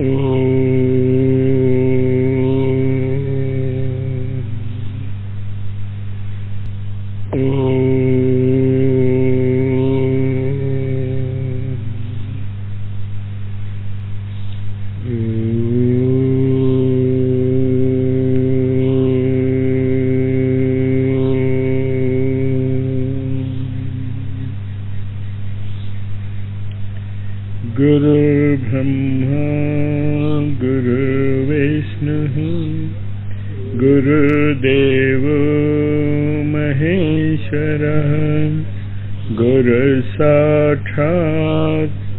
Eh,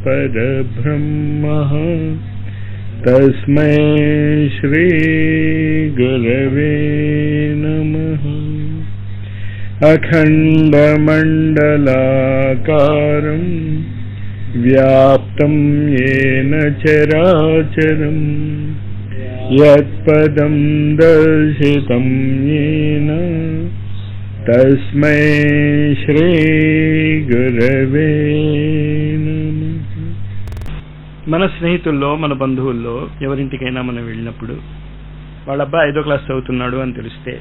परब्रह्मः तस्मै श्रीगुरवे नमः। अखण्डमण्डलाकारम् व्याप्तं येन चराचरम्। यत्पदं दर्शितं येन। तस्मै श्रीगुरवे మన స్నేహితుల్లో మన బంధువుల్లో ఎవరింటికైనా మనం వెళ్ళినప్పుడు వాళ్ళ అబ్బాయి ఐదో క్లాస్ చదువుతున్నాడు అని తెలిస్తే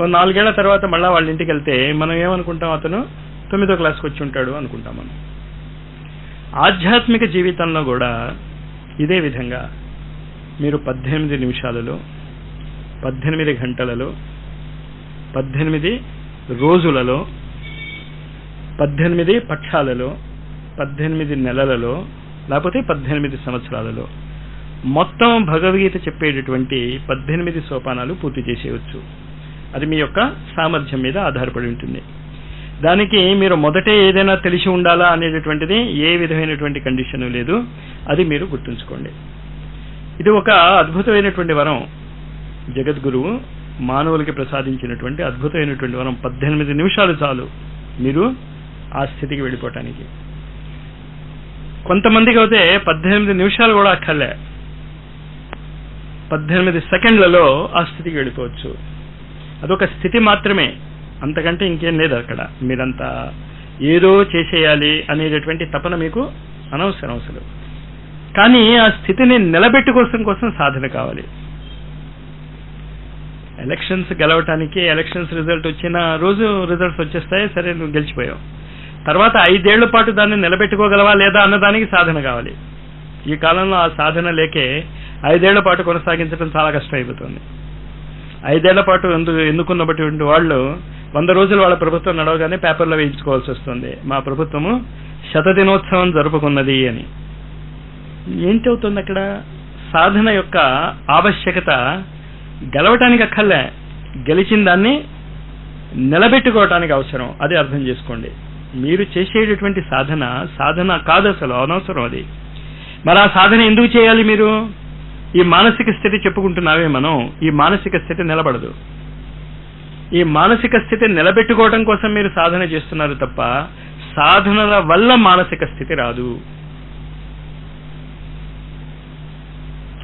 ఓ నాలుగేళ్ళ తర్వాత మళ్ళీ వాళ్ళ ఇంటికి వెళ్తే మనం ఏమనుకుంటాం అతను? తొమ్మిదో క్లాస్కి వచ్చి ఉంటాడు అనుకుంటాం మనం. ఆధ్యాత్మిక జీవితంలో కూడా ఇదే విధంగా మీరు పద్దెనిమిది నిమిషాలలో పద్దెనిమిది గంటలలో పద్దెనిమిది రోజులలో పద్దెనిమిది పక్షాలలో పద్దెనిమిది నెలలలో లేకపోతే పద్దెనిమిది సంవత్సరాలలో. మొత్తం భగవద్గీత చెప్పేటటువంటి పద్దెనిమిది సోపానాలు పూర్తి చేసేయవచ్చు అది మీ యొక్క సామర్థ్యం మీద ఆధారపడి ఉంటుంది. దానికి మీరు మొదటే ఏదైనా తెలిసి ఉండాలా అనేటటువంటిది ఏ విధమైనటువంటి కండిషన్ లేదు. అది మీరు గుర్తుంచుకోండి. ఇది ఒక అద్భుతమైనటువంటి వరం. జగద్గురువు మానవులకి ప్రసాదించినటువంటి అద్భుతమైనటువంటి వరం. పద్దెనిమిది నిమిషాలు చాలు మీరు ఆ స్థితికి వెళ్ళిపోవటానికి. కొంతమందికి అయితే పద్దెనిమిది నిమిషాలు కూడా అక్కర్లే. పద్దెనిమిది సెకండ్లలో ఆ స్థితికి వెళ్ళిపోవచ్చు. అదొక స్థితి మాత్రమే. అంతకంటే ఇంకేం లేదు అక్కడ. మీరంతా ఏదో చేసేయాలి అనేటటువంటి తపన మీకు అనవసరం అసలు. కానీ ఆ స్థితిని నిలబెట్టుకోసం కోసం సాధన కావాలి. ఎలక్షన్స్ గెలవటానికి ఎలక్షన్స్ రిజల్ట్ వచ్చిన రోజు రిజల్ట్స్ వచ్చేస్తాయి? సరే నువ్వు గెలిచిపోయావు. తర్వాత ఐదేళ్ళ పాటు దాన్ని నిలబెట్టుకోగలవా లేదా అన్నదానికి సాధన కావాలి. ఈ కాలంలో ఆ సాధన లేకే ఐదేళ్ళ పాటు కొనసాగించడం చాలా కష్టం అయిపోతుంది ఐదేళ్ళ పాటు ఎందుకు ఎన్నుకున్నటువంటి వాళ్ళు వంద రోజులు వాళ్ళ ప్రభుత్వం నడవగానే పేపర్లో వేయించుకోవాల్సి వస్తుంది. మా ప్రభుత్వము శతదినోత్సవం జరుపుకున్నది అని. ఏంటి అవుతుంది అక్కడ? సాధన యొక్క ఆవశ్యకత గెలవటానికి అక్కర్లే. గెలిచిన దాన్ని నిలబెట్టుకోవటానికి అవసరం. అది అర్థం చేసుకోండి. మీరు చేసేటటువంటి సాధన సాధన కాదు అసలు అనవసరం అది. మరి ఆ సాధన ఎందుకు చేయాలి మీరు? ఈ మానసిక స్థితి చెప్పుకుంటున్నావే మనం ఈ మానసిక స్థితి నిలబడదు. ఈ మానసిక స్థితి నిలబెట్టుకోవడం కోసం మీరు సాధన చేస్తున్నారు తప్ప సాధనల వల్ల మానసిక స్థితి రాదు.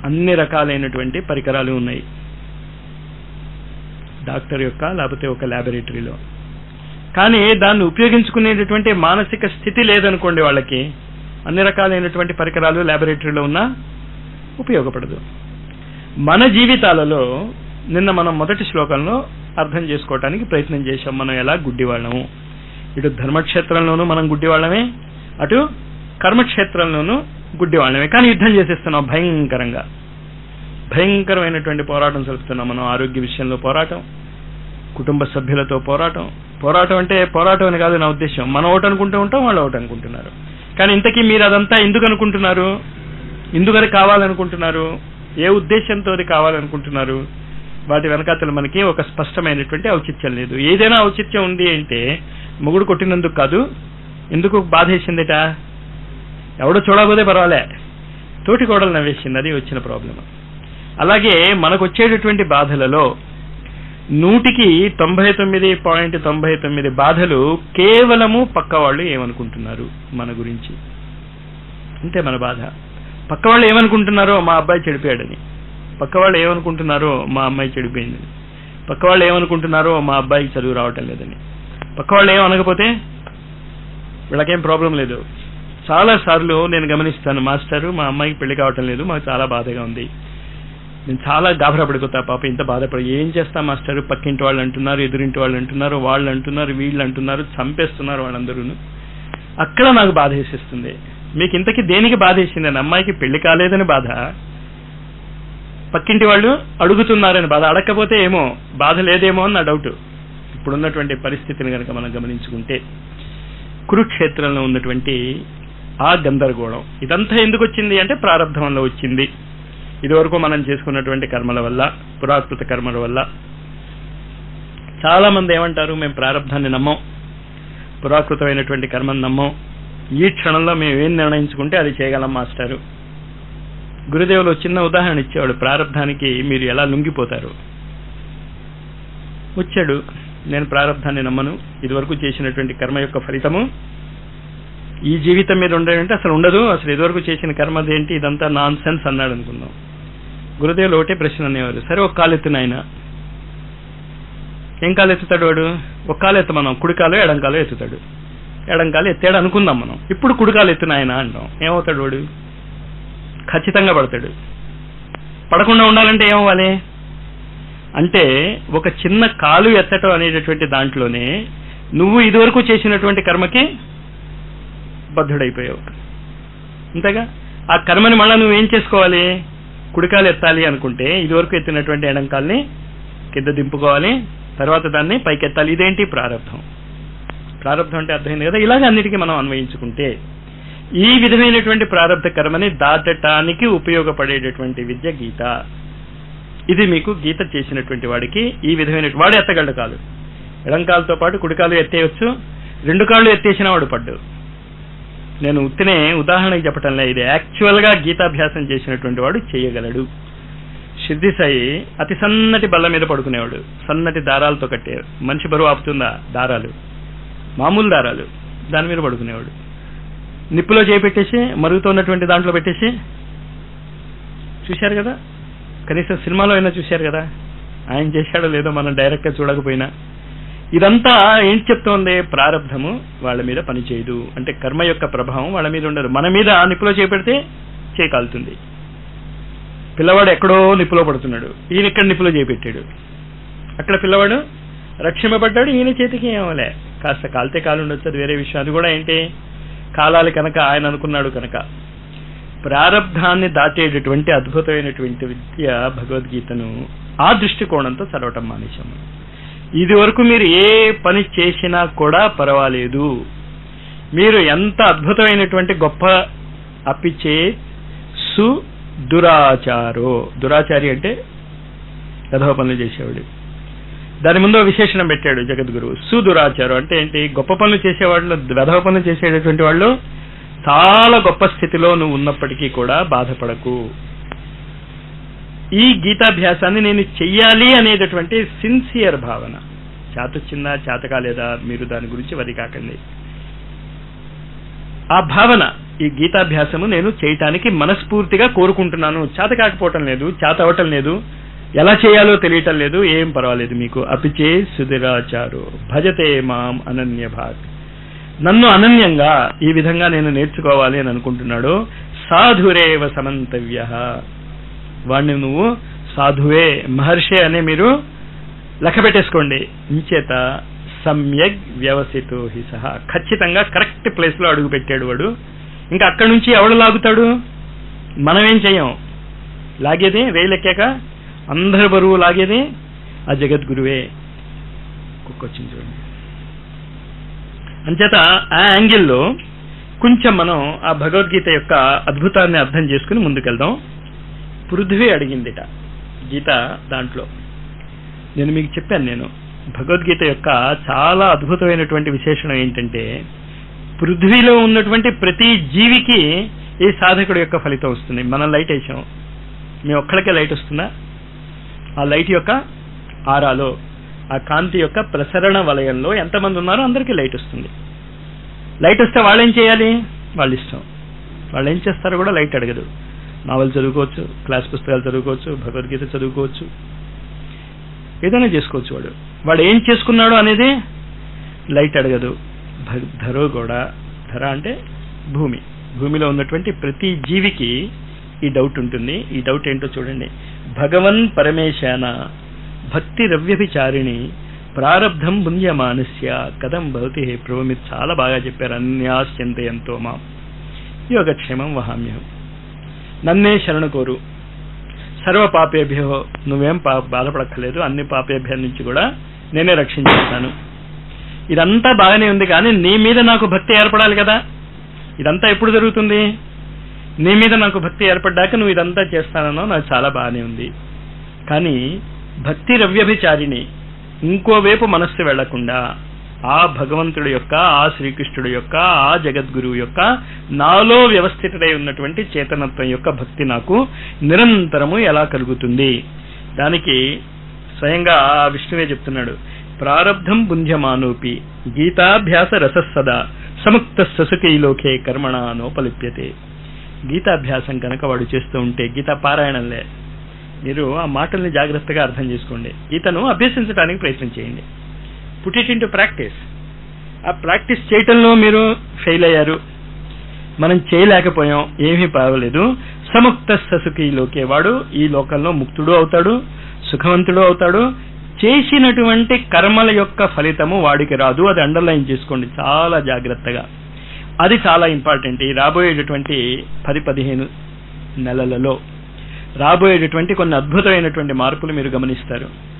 అన్ని రకాలైనటువంటి పరికరాలు ఉన్నాయి. డాక్టర్ యొక్క లేకపోతే ఒక ల్యాబొరేటరీలో కానీ దాన్ని ఉపయోగించుకునేటటువంటి మానసిక స్థితి లేదనుకోండి వాళ్ళకి అన్ని రకాలైనటువంటి పరికరాలు ల్యాబొరేటరీలో ఉన్నా ఉపయోగపడదు. మన జీవితాలలో నిన్న మనం మొదటి శ్లోకంలో అర్థం చేసుకోవటానికి ప్రయత్నం చేశాం. మనం ఎలా గుడ్డివాళ్ళము? ఇటు ధర్మక్షేత్రంలోనూ మనం గుడ్డివాళ్ళమే అటు కర్మక్షేత్రంలోనూ గుడ్డివాళ్ళమే. కానీ యుద్ధం చేసేస్తున్నాం భయంకరంగా. భయంకరమైనటువంటి పోరాటం జరుపుతున్నాం మనం ఆరోగ్య విషయంలో పోరాటం. కుటుంబ సభ్యులతో పోరాటం. పోరాటం అంటే పోరాటం అని కాదు నా ఉద్దేశం మనం ఒకటి అనుకుంటూ ఉంటాం వాళ్ళు ఒకటి అనుకుంటున్నారు. కానీ ఇంతకీ మీరు అదంతా ఎందుకు అనుకుంటున్నారు? ఎందుకని కావాలనుకుంటున్నారు? ఏ ఉద్దేశంతో అది కావాలనుకుంటున్నారు? వాటి వెనకాతలు మనకి ఒక స్పష్టమైనటువంటి ఔచిత్యం లేదు. ఏదైనా ఔచిత్యం ఉంది అంటే మొగుడు కొట్టినందుకు కాదు ఎందుకు బాధేసిందిట ఎవడో చూడకపోతే పర్వాలే. తోటి కోడలు నవ్వేసింది అది వచ్చిన ప్రాబ్లం అలాగే మనకు వచ్చేటటువంటి బాధలలో నూటికి తొంభై తొమ్మిది పాయింట్ తొంభై తొమ్మిది బాధలు కేవలము పక్క వాళ్ళు ఏమనుకుంటున్నారు మన గురించి? అంతే మన బాధ. పక్క వాళ్ళు ఏమనుకుంటున్నారో మా అబ్బాయి చెడిపోయాడని. పక్క వాళ్ళు ఏమనుకుంటున్నారో మా అమ్మాయి చెడిపోయిందని. పక్క వాళ్ళు ఏమనుకుంటున్నారో మా అబ్బాయికి చదువు రావటం లేదని. పక్క వాళ్ళు ఏమనకపోతే వీళ్ళకేం ప్రాబ్లం లేదు. చాలా సార్లు నేను గమనిస్తాను మాస్టారు మా అమ్మాయికి పెళ్ళి కావటం లేదు మాకు చాలా బాధగా ఉంది. నేను చాలా గాబరా పడిపోతా పాప ఇంత బాధపడి. ఏం చేస్తా మాస్టారు? పక్కింటి వాళ్ళు అంటున్నారు ఎదురింటి వాళ్ళు అంటున్నారు వాళ్ళు అంటున్నారు వీళ్ళు అంటున్నారు చంపేస్తున్నారు వాళ్ళందరూ అక్కడ నాకు బాధ వేసేస్తుంది. మీకు ఇంతకీ దేనికి బాధ వేసింది? అమ్మాయికి పెళ్ళి కాలేదని బాధ. పక్కింటి వాళ్ళు అడుగుతున్నారని బాధ. అడగకపోతే ఏమో బాధ లేదేమో అని నా డౌట్. ఇప్పుడున్నటువంటి పరిస్థితిని కనుక మనం గమనించుకుంటే కురుక్షేత్రంలో ఉన్నటువంటి ఆ గందరగోళం. ఇదంతా ఎందుకు వచ్చింది అంటే ప్రారంభంలో వచ్చింది. ఇదివరకు మనం చేసుకున్నటువంటి కర్మల వల్ల పురాకృత కర్మల వల్ల చాలా మంది ఏమంటారు మేము ప్రారంధాన్ని నమ్మం పురాకృతమైనటువంటి కర్మను నమ్మం. ఈ క్షణంలో మేము ఏం నిర్ణయించుకుంటే అది చేయగలం మాస్టారు. గురుదేవులు ఒక చిన్న ఉదాహరణ ఇచ్చేవాడు ప్రారంధానికి మీరు ఎలా లొంగిపోతారు? వచ్చాడు నేను ప్రారంధాన్ని నమ్మను ఇదివరకు చేసినటువంటి కర్మ యొక్క ఫలితము ఈ జీవితం మీద ఉండాలంటే అసలు ఉండదు అసలు ఇదివరకు చేసిన కర్మ ఏంటి ఇదంతా నాన్ సెన్స్ అన్నాడు అనుకుందాం. గురుదేవులు ఒకటే ప్రశ్న అనేవారు సరే ఒక కాలు ఆయన ఏం కాలు ఎత్తుతాడు వాడు? ఒక కాలు ఎత్త మనం కుడికాలు ఎడంకాలు ఎత్తుతాడు. ఎడంకాలు ఎత్తాడు అనుకుందాం మనం. ఇప్పుడు కుడికాలు ఎత్తిన ఆయన అంటాం. ఏమవుతాడు వాడు? ఖచ్చితంగా పడతాడు. పడకుండా ఉండాలంటే ఏమవ్వాలి? అంటే ఒక చిన్న కాలు ఎత్తటం అనేటటువంటి దాంట్లోనే నువ్వు ఇదివరకు చేసినటువంటి కర్మకి బద్ధుడైపోయావు. అంతేగా? ఆ కర్మని మళ్ళీ నువ్వేం చేసుకోవాలి? కుడికాలు ఎత్తాలి అనుకుంటే ఇదివరకు ఎత్తినటువంటి ఎడంకాల్ని కింద దింపుకోవాలి. తర్వాత దాన్ని పైకి ఎత్తాలి ఇదేంటి ప్రారంభం? ప్రారంభం అంటే అర్థమైంది కదా? ఇలాగ అన్నిటికీ మనం అన్వయించుకుంటే ఈ విధమైనటువంటి ప్రారంభ కర్మని దాటటానికి ఉపయోగపడేటటువంటి విద్య గీత. ఇది మీకు గీత చేసినటువంటి వాడికి ఈ విధమైన వాడు ఎత్తగలడు కాదు. ఎడంకాలతో పాటు కుడికాలు ఎత్తేయచ్చు. రెండు కాళ్ళు ఎత్తేసిన వాడు పడ్డు. నేను ఉత్తినే ఉదాహరణకి చెప్పటంలే ఇది యాక్చువల్గా గీతాభ్యాసం చేసినటువంటి వాడు చేయగలడు. సిద్ధి సాయి అతి సన్నటి బల్ల మీద పడుకునేవాడు. సన్నటి దారాలతో కట్టే మనిషి బరువు ఆపుతుందా? దారాలు. మామూలు దారాలు. దాని మీద పడుకునేవాడు. నిప్పులో చేపెట్టేసి మరుగుతున్నటువంటి దాంట్లో పెట్టేసి చూశారు కదా? కనీసం సినిమాలో అయినా చూశారు కదా? ఆయన చేశాడో లేదో మనం డైరెక్ట్గా చూడకపోయినా. ఇదంతా ఏంటి చెప్తోంది? ప్రారంధము వాళ్ళ మీద పనిచేయదు. అంటే కర్మ యొక్క ప్రభావం వాళ్ళ మీద ఉండదు. మన మీద నిప్పులో చేపెడితే చేయకాలుతుంది పిల్లవాడు ఎక్కడో నిప్పులో పడుతున్నాడు. ఈయన ఇక్కడ నిప్పులో చేపెట్టాడు. అక్కడ పిల్లవాడు రక్షింపబడ్డాడు. ఈయన చేతికి ఏమలే కాస్త కాలితే కాలు ఉండొచ్చు. అది వేరే విషయం. అది కూడా ఏంటి? కాలాలి కనుక ఆయన అనుకున్నాడు కనుక. ప్రారంధాన్ని దాటేటటువంటి అద్భుతమైనటువంటి విద్య భగవద్గీతను ఆ దృష్టికోణంతో చదవటం మానేశాము. ఇది వరకు మీరు ఏ పని చేసినా కూడా పర్వాలేదు. మీరు ఎంత అద్భుతమైనటువంటి గొప్ప అప్పిచ్చే సు దురాచారో దురాచారి అంటే యథవ పనులు చేసేవాడు. దాని ముందు విశేషణం పెట్టాడు జగద్గురు సుదురాచారం అంటే ఏంటి? గొప్ప పనులు చేసేవాళ్ళు వెధవ పనులు చేసేటటువంటి వాళ్ళు చాలా గొప్ప స్థితిలో నువ్వు ఉన్నప్పటికీ కూడా బాధపడకు. ఈ గీతాభ్యాసాన్ని నేను చెయ్యాలి అనేటటువంటి సిన్సియర్ భావన. చేతొచ్చిందా చేత కాలేదా మీరు దాని గురించి వది కాకండి. ఆ భావన ఈ గీతాభ్యాసము నేను చేయటానికి మనస్ఫూర్తిగా కోరుకుంటున్నాను. చేత కాకపోవటం లేదు చేత అవటం లేదు. ఎలా చేయాలో తెలియటం లేదు ఏం పర్వాలేదు మీకు. అపిచే సుధిరాచారు భజతే మాం అనన్య భాగ్ నన్ను అనన్యంగా ఈ విధంగా నేను నేర్చుకోవాలి అని అనుకుంటున్నాడు సాధురేవ సమంతవ్య. వాణ్ణి నువ్వు సాధువే. మహర్షి అనే మీరు లెక్క పెట్టేసుకోండి ఇంచేత సమ్యగ్ వ్యవసితో హి సహా. ఖచ్చితంగా కరెక్ట్ ప్లేస్లో అడుగు పెట్టాడు వాడు. ఇంకా అక్కడి నుంచి ఎవడు లాగుతాడు? మనమేం చేయం? లాగేది? వేలెక్కాక? అందరి బరువు లాగేది? ఆ జగద్గురువే. కుక్కొచ్చింది చూడండి. అంచేత ఆ యాంగిల్లో కొంచెం మనం ఆ భగవద్గీత యొక్క అద్భుతాన్ని అర్థం చేసుకుని ముందుకెళ్దాం. పృథ్వీ అడిగిందిట గీత దాంట్లో. నేను మీకు చెప్పాను నేను. భగవద్గీత యొక్క చాలా అద్భుతమైనటువంటి విశేషణం ఏంటంటే పృథ్వీలో ఉన్నటువంటి ప్రతి జీవికి ఈ సాధకుడు యొక్క ఫలితం వస్తుంది. మనం లైట్ వేసాం. మీ ఒక్కడికే లైట్ వస్తుందా? ఆ లైట్ యొక్క ఆరాలో ఆ కాంతి యొక్క ప్రసరణ వలయంలో ఎంతమంది ఉన్నారో అందరికీ లైట్ వస్తుంది. లైట్ వస్తే వాళ్ళు ఏం చేయాలి? వాళ్ళ ఇష్టం వాళ్ళు ఏం చేస్తారో కూడా లైట్ అడగదు. నావల్ చదువుకోవచ్చు క్లాస్ పుస్తకాలు చదువుకోవచ్చు భగవద్గీత చదువుకోవచ్చు. ఏదైనా చేసుకోవచ్చు వాడు. వాడు ఏం చేసుకున్నాడు అనేది లైట్ అడగదు. భ- ధరో కూడా ధర అంటే భూమి. భూమిలో ఉన్నటువంటి ప్రతి జీవికి ఈ డౌట్ ఉంటుంది. ఈ డౌట్ ఏంటో చూడండి. భగవన్ పరమేశాన భక్తి రవ్యభిచారిణి ప్రారబ్ధం పుణ్యమానస్య కథం భవతి. హే ప్రభు మీరు చాలా బాగా చెప్పారు. అన్యాశ్చంతయంతో మా. యోగక్షేమం వహామ్యహం. నన్నే శరణు కోరు సర్వ పాపేభ్యో నువ్వేం పా బాధపడక్కర్లేదు. అన్ని పాపేభ్యం నుంచి కూడా నేనే రక్షించేస్తాను ఇదంతా బాగానే ఉంది కానీ నీ మీద నాకు భక్తి ఏర్పడాలి కదా? ఇదంతా ఎప్పుడు జరుగుతుంది? నీ మీద నాకు భక్తి ఏర్పడ్డాక నువ్వు ఇదంతా చేస్తానో నాకు చాలా బాగానే ఉంది. కానీ భక్తి రవ్యభిచారిణి ఇంకోవైపు మనస్సు వెళ్ళకుండా ఆ భగవంతుడి యొక్క ఆ శ్రీకృష్ణుడి యొక్క ఆ జగద్గురువు యొక్క నాలో వ్యవస్థితుడై ఉన్నటువంటి చేతనత్వం యొక్క భక్తి నాకు నిరంతరము ఎలా కలుగుతుంది? దానికి స్వయంగా ఆ విష్ణువే చెప్తున్నాడు. ప్రారబ్ధం బుంధ్యమానోపి గీతాభ్యాస రసస్సదా సముక్త ససుకీలోకే కర్మణ నోపలిప్యతే. గీతాభ్యాసం కనుక వాడు చేస్తూ ఉంటే గీతా పారాయణంలే. మీరు ఆ మాటల్ని జాగ్రత్తగా అర్థం చేసుకోండి. గీతను అభ్యసించడానికి ప్రయత్నం చేయండి. Put it into practice. ఆ ప్రాక్టీస్ చేయటంలో మీరు ఫెయిల్ అయ్యారు. మనం చేయలేకపోయాం ఏమీ పర్వాలేదు సముక్త ససుకి వాడు ఈ లోకంలో ముక్తుడు అవుతాడు సుఖవంతుడు అవుతాడు. చేసినటువంటి కర్మల యొక్క ఫలితము వాడికి రాదు. అది అండర్లైన్ చేసుకోండి చాలా జాగ్రత్తగా. అది చాలా ఇంపార్టెంట్. ఈ రాబోయేటటువంటి పది పదిహేను నెలలలో రాబోయేటటువంటి కొన్ని అద్భుతమైనటువంటి మార్పులు మీరు గమనిస్తారు.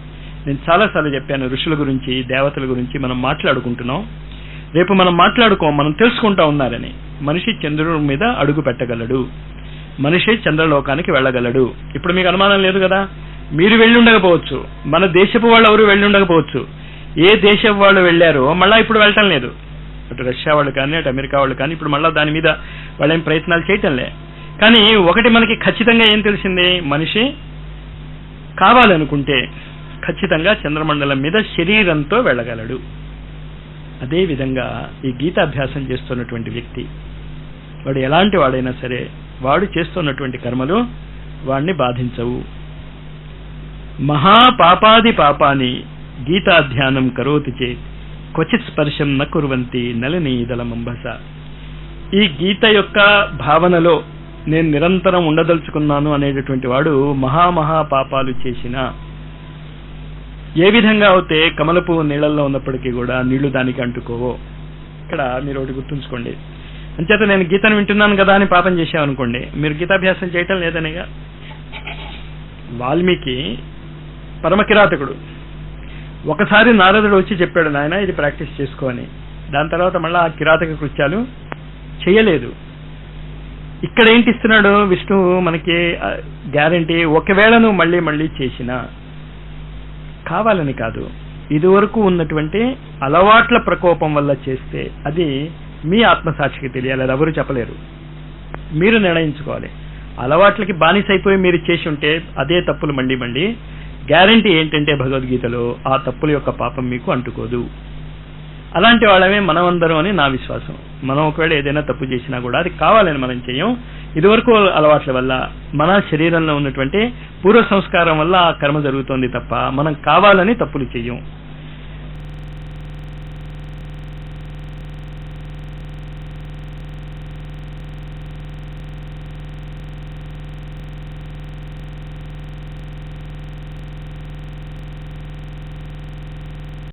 నేను చాలాసార్లు చెప్పాను ఋషుల గురించి దేవతల గురించి మనం మాట్లాడుకుంటున్నాం. రేపు మనం మాట్లాడుకో మనం తెలుసుకుంటా ఉన్నారని. మనిషి చంద్రుడి మీద అడుగు పెట్టగలడు. మనిషి చంద్రలోకానికి వెళ్ళగలడు. ఇప్పుడు మీకు అనుమానం లేదు కదా? మీరు వెళ్ళి ఉండకపోవచ్చు మన దేశపు వాళ్ళు ఎవరు వెళ్ళి ఉండకపోవచ్చు ఏ దేశం వాళ్ళు వెళ్ళారో మళ్ళా ఇప్పుడు వెళ్ళటం లేదు. అటు రష్యా వాళ్ళు కానీ అటు అమెరికా వాళ్ళు కానీ ఇప్పుడు మళ్ళా దాని మీద వాళ్ళేం ప్రయత్నాలు చేయటంలే కానీ ఒకటి మనకి ఖచ్చితంగా ఏం తెలిసింది? మనిషి కావాలనుకుంటే. ఖచ్చితంగా చంద్రమండలం మీద శరీరంతో వెళ్ళగలడు. అదే విధంగా ఈ గీతాభ్యాసం చేస్తున్నటువంటి వ్యక్తి వాడు ఎలాంటి వాడైనా సరే వాడు చేస్తున్నటువంటి కర్మలు వాడిని బాధించవు. మహాపాపాది పాపాని గీతాధ్యానం కరోతి చేత్ క్వచిత్ స్పర్శం న కుర్వంతి నలిని దళమంబస ఈ గీత యొక్క భావనలో నేను నిరంతరం ఉండదలుచుకున్నాను అనేటటువంటి వాడు మహామహా పాపాలు చేసిన ఏ విధంగా అయితే కమల పువ్వు నీళ్ళల్లో ఉన్నప్పటికీ కూడా నీళ్ళు దానికి అంటుకోవో? ఇక్కడ మీరు ఒకటి గుర్తుంచుకోండి. అంచేత నేను గీతను వింటున్నాను కదా అని పాపం చేశామనుకోండి మీరు గీతాభ్యాసం చేయటం లేదనేగా? వాల్మీకి పరమ కిరాతకుడు ఒకసారి నారదుడు వచ్చి చెప్పాడు నాయన ఇది ప్రాక్టీస్ చేసుకోని దాని తర్వాత మళ్ళీ ఆ కిరాతక కృత్యాలు చేయలేదు. ఇక్కడ ఏంటి ఇస్తున్నాడు? విష్ణువు మనకి గ్యారంటీ ఒకవేళ నువ్వు మళ్ళీ మళ్ళీ చేసినా కావాలని కాదు. ఇదివరకు ఉన్నటువంటి అలవాట్ల ప్రకోపం వల్ల చేస్తే అది మీ ఆత్మసాక్షికి తెలియాలి అది ఎవరు చెప్పలేరు. మీరు నిర్ణయించుకోవాలి. అలవాట్లకి బానిసైపోయి మీరు చేసి ఉంటే అదే తప్పులు మండి మండి గ్యారంటీ ఏంటంటే భగవద్గీతలో ఆ తప్పుల యొక్క పాపం మీకు అంటుకోదు. అలాంటి వాళ్ళమే మనమందరం అని నా విశ్వాసం. మనం ఒకవేళ ఏదైనా తప్పు చేసినా కూడా అది కావాలని మనం చేయం. ఇదివరకు అలవాట్ల వల్ల మన శరీరంలో ఉన్నటువంటి పూర్వ సంస్కారం వల్ల ఆ కర్మ జరుగుతోంది తప్ప మనం కావాలని తప్పులు చెయ్యం.